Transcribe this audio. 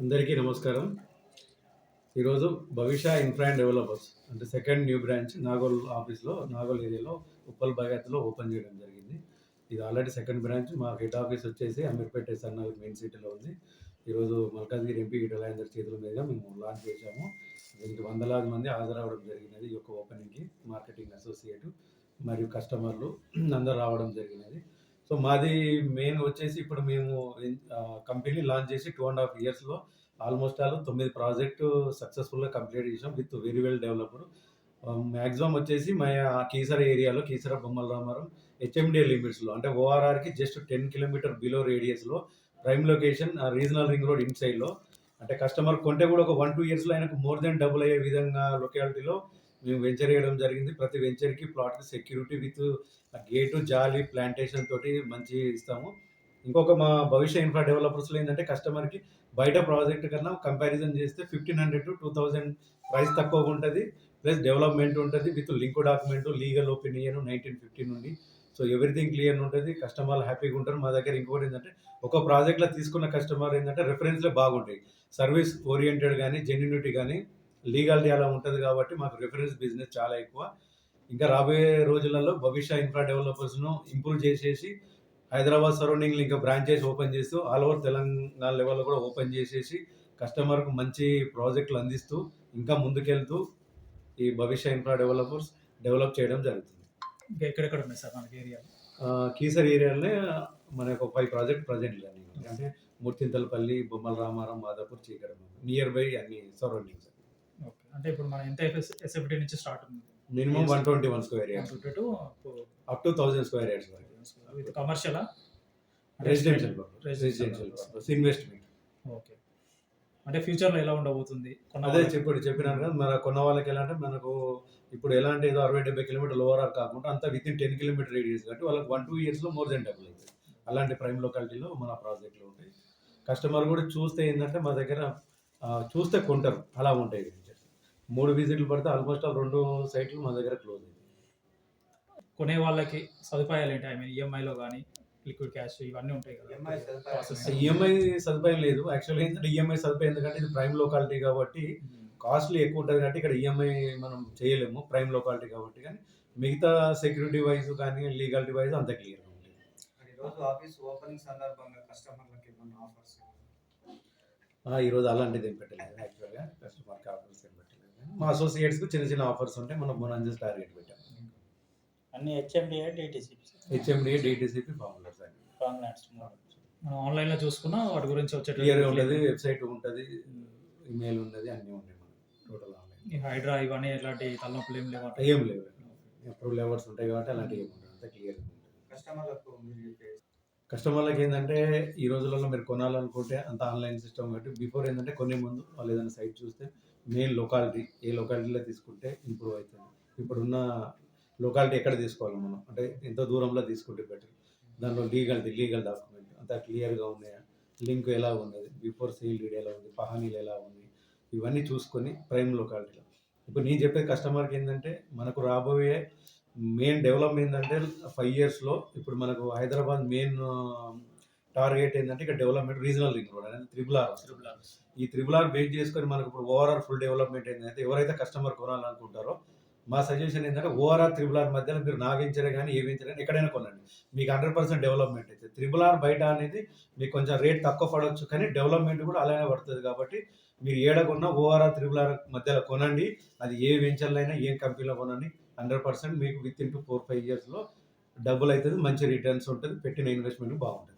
అందరికీ నమస్కారం. ఈరోజు భవిష్య ఇన్ఫ్రా అండ్ డెవలపర్స్ అంటే సెకండ్ న్యూ బ్రాంచ్ నాగోల్ ఆఫీస్లో నాగోల్ ఏరియాలో ఉప్పల్ భగత్లో ఓపెన్ చేయడం జరిగింది. ఇది ఆల్రెడీ సెకండ్ బ్రాంచ్. మా హెడ్ ఆఫీస్ వచ్చేసి అమీర్పేట సన్నాల్ మెయిన్ సిటీలో ఉంది. ఈరోజు మల్కాజ్గిరి ఎంపీ ఈటలాందరి చేతుల మీదుగా మేము లాంచ్ చేశాము. దీనికి వందలాది మంది హాజరవడం జరిగినది ఈ యొక్క ఓపెనింగ్కి. మార్కెటింగ్ అసోసియేట్ మరియు కస్టమర్లు అందరు రావడం జరిగినది. సో మాది మెయిన్ వచ్చేసి ఇప్పుడు మేము కంపెనీ లాంచ్ చేసి టూ అండ్ హాఫ్ ఇయర్స్లో ఆల్మోస్ట్ ఆల్ తొమ్మిది ప్రాజెక్టు సక్సెస్ఫుల్గా కంప్లీట్ చేసాం with very well developed maximum వచ్చేసి మా కీసర ఏరియాలో కీసర బొమ్మల రామారం హెచ్ఎండి లిమిట్స్లో అంటే ఓఆర్ఆర్కి just ten kilometre below రేడియస్లో prime location regional ring road in సైడ్లో అంటే కస్టమర్ కొంటే కూడా ఒక వన్ టూ ఇయర్స్లో ఆయనకు మోర్ దెన్ డబుల్ అయ్యే విధంగా లొకాలిటీలో మేము వెంచర్ వేయడం జరిగింది. ప్రతి వెంచర్కి ప్లాట్కి సెక్యూరిటీ విత్ గేటు జాలి ప్లాంటేషన్ తోటి మంచి ఇస్తాము. ఇంకొక మా భవిష్య ఇన్ఫ్రా డెవలపర్స్లో ఏంటంటే కస్టమర్కి బయట ప్రాజెక్ట్ కన్నా కంపారిజన్ చేస్తే fifteen hundred to two thousand price తక్కువగా ఉంటుంది. ప్లస్ డెవలప్మెంట్ ఉంటుంది with link document legal opinion nineteen fifty నుండి. సో ఎవ్రీథింగ్ క్లియర్ ఉంటుంది. కస్టమర్లు హ్యాపీగా ఉంటారు. మా దగ్గర ఇంకొకటి ఏంటంటే ఒక ప్రాజెక్ట్లో తీసుకున్న కస్టమర్ ఏంటంటే రెఫరెన్స్లే బాగుంటాయి. సర్వీస్ ఓరియంటెడ్ కానీ జెన్యునిటీ కానీ లీగాలిటీ అలా ఉంటుంది కాబట్టి మాకు రెఫరెన్స్ బిజినెస్ చాలా ఎక్కువ. ఇంకా రాబోయే రోజులలో భవిష్య ఇన్ఫ్రా డెవలపర్స్ను ఇంప్రూవ్ చేసేసి హైదరాబాద్ సరౌండింగ్లో ఇంకా బ్రాంచెస్ ఓపెన్ చేస్తూ ఆల్ ఓవర్ తెలంగాణ లెవెల్లో కూడా ఓపెన్ చేసేసి కస్టమర్కు మంచి ప్రాజెక్టులు అందిస్తూ ఇంకా ముందుకెళ్తూ ఈ భవిష్య ఇన్ఫ్రా డెవలపర్స్ డెవలప్ చేయడం జరుగుతుంది. ఇంకా ఎక్కడెక్కడ ఉన్నాయి సార్ మనకి ఏరియా కీసర్ ఏరియాలోనే మనకు ఒక ఫైవ్ ప్రాజెక్ట్ ప్రజెంట్ లేని అంటే మూర్తింతలపల్లి బొమ్మల రామారం మాదాపూర్ చీకరం నియర్ బై అన్ని సరౌండింగ్స్ అంటే ఇప్పుడు మన ఎంత ఎస్ఎఫ్టీ నుంచి స్టార్ట్ ఉంది? Minimum one twenty one square years to up to thousand square వరకు. విత్ కమర్షియలా రెసిడెన్షియల్ రెసిడెన్షియల్ ఇన్వెస్ట్మెంట్ ఓకే. అంటే ఫ్యూచర్లో ఎలా ఉండబోతుంది? కొన్న అదే చెప్పాడు చెప్పినాను కదా. మన కొన్న వాళ్ళకి ఎలా అంటే మనకు ఇప్పుడు ఎలాంటి ఏదో అరవై డెబ్బై కిలోమీటర్ లోవర్ కాకుండా అంతా with in ten kilometre radius కాబట్టి వాళ్ళకి వన్ టూ ఇయర్స్లో మోర్ దెన్ డబుల్ అవుతుంది అలాంటి ప్రైమ్ లొకాలిటీలో మన ప్రాజెక్టులు ఉంటాయి. కస్టమర్ కూడా చూస్తే ఏంటంటే మా దగ్గర చూస్తే కొంటారు. అలా ఉంటాయి. మూడు విజిట్లు పడితే ఆల్మోస్ట్ ఆల్ రెండు సైట్లు మా దగ్గర క్లోజ్ అయింది కొనే వాళ్ళకి సదుపాయాలు ఏంటి ఐ మీన్ ఈఎంఐలో కానీ లిక్విడ్ క్యాష్ ఇవన్నీ ఉంటాయి కదా. EMI సదుపాయాలు. Process. ఈఎంఐ సదుపాయం లేదు. యాక్చువల్గా ఏంటంటే ఈఎంఐ సదుపాయం ఎందుకంటే ఇది ప్రైమ్ లొకాలిటీ కాబట్టి కాస్ట్లీ ఎక్కువ ఉంటుంది కాబట్టి ఇక్కడ ఈఎంఐ మనం చేయలేము ప్రైమ్ లొకాలిటీ కాబట్టి. కానీ మిగతా సెక్యూరిటీ వైజ్ కానీ లీగాలిటీ వైజ్ అంత క్లియర్గా ఉంటుంది ఈరోజు ఆఫీస్ ఓపెనింగ్ సందర్భంగా కస్టమర్లకు ఏమన్నా ఆఫర్స్ ఈరోజు అలాంటిది ఏం పెట్టలేదు. యాక్చువల్గా కస్టమర్కి ఆఫర్స్ ఏం పెట్టలేదు. మా అసోసియేట్స్కి చిన్న చిన్న ఆఫర్స్ ఉంటాయి మనం బోనాంజెస్ టార్గెట్ పెట్టాం. అన్ని HMDA DTC HMD DTCP formulas wrong lands మనం ఆన్లైన్లో చూసుకున్నా వాటి గురించి క్లియర్గా ఉంటుంది వెబ్సైట్ ఉంటుంది ఇమెయిల్ ఉన్నది అన్నీ ఉన్నాయి మనం టోటల్ ఆన్లైన్ ఈ హైడ్రా ఇవన్నీ ఎలాంటి తలనొప్పులు ఏం లేవు? ఏం లేవు. ఎప్పుడు లెవర్స్ ఉంటాయి కాబట్టి అలాంటివి ఏమి ఉంటుంది అంత క్లియర్గా ఉంటుంది. కస్టమర్లకు మీరు కస్టమర్లకి ఏంటంటే ఈ రోజులలో మీరు కొనాలనుకుంటే అంత ఆన్లైన్ సిస్టమ్ కాబట్టి బిఫోర్ ఏంటంటే కొనే ముందు వాళ్ళు ఏదైనా సైట్ చూస్తే మెయిన్ లొకాలిటీ ఏ లొకాలిటీలో తీసుకుంటే ఇంప్రూవ్ అవుతుంది. ఇప్పుడున్న లొకాలిటీ ఎక్కడ తీసుకోవాలి మనం? అంటే ఎంత దూరంలో తీసుకుంటే బెటర్ దానిలో లీగల్ది లీగల్ డాక్యుమెంట్ అంతా క్లియర్గా ఉన్నాయా? లింక్ ఎలా ఉన్నది బిఫోర్ సేల్ డీడ్ ఎలా ఉంది? పహానీలు ఎలా ఉంది ఇవన్నీ చూసుకొని ప్రైమ్ లొకాలిటీలో ఇప్పుడు నేను చెప్పే కస్టమర్కి ఏంటంటే మనకు రాబోయే మెయిన్ డెవలప్ ఏంటంటే ఫైవ్ ఇయర్స్లో ఇప్పుడు మనకు హైదరాబాద్ మెయిన్ టార్గెట్ ఏంటంటే ఇక్కడ డెవలప్మెంట్ రీజనల్ రింగ్ రోడ్ అనేది త్రిబుల్ ఆర్ ఈ త్రిబుల్ ఆర్ బేస్ చేసుకొని మనకు ఇప్పుడు ఓవరాల్ ఫుల్ డెవలప్మెంట్ ఏంటంటే ఎవరైతే కస్టమర్ కొనాలనుకుంటారో మా సజెషన్ ఏంటంటే ఓవరాల్ త్రిబుల్ ఆర్ మధ్యలో మీరు నా వెంచరే కానీ ఏ వెంచర్ కానీ ఎక్కడైనా కొనండి. మీకు హండ్రెడ్ పర్సెంట్ డెవలప్మెంట్ అయితే. త్రిబుల్ ఆర్ బయట అనేది మీకు కొంచెం రేట్ తక్కువ పడవచ్చు కానీ డెవలప్మెంట్ కూడా అలానే పడుతుంది కాబట్టి మీరు ఏడ కొన్నా ఓవరాల్ త్రిబుల్ ఆర్ మధ్యలో కొనండి. అది ఏ వెంచర్లో అయినా ఏ కంపెనీలో కొనండి. హండ్రెడ్ పర్సెంట్ మీకు with in two four five ఇయర్స్లో డబ్బులు అవుతుంది మంచి రిటర్న్స్ ఉంటుంది పెట్టిన ఇన్వెస్ట్మెంట్ బాగుంటుంది.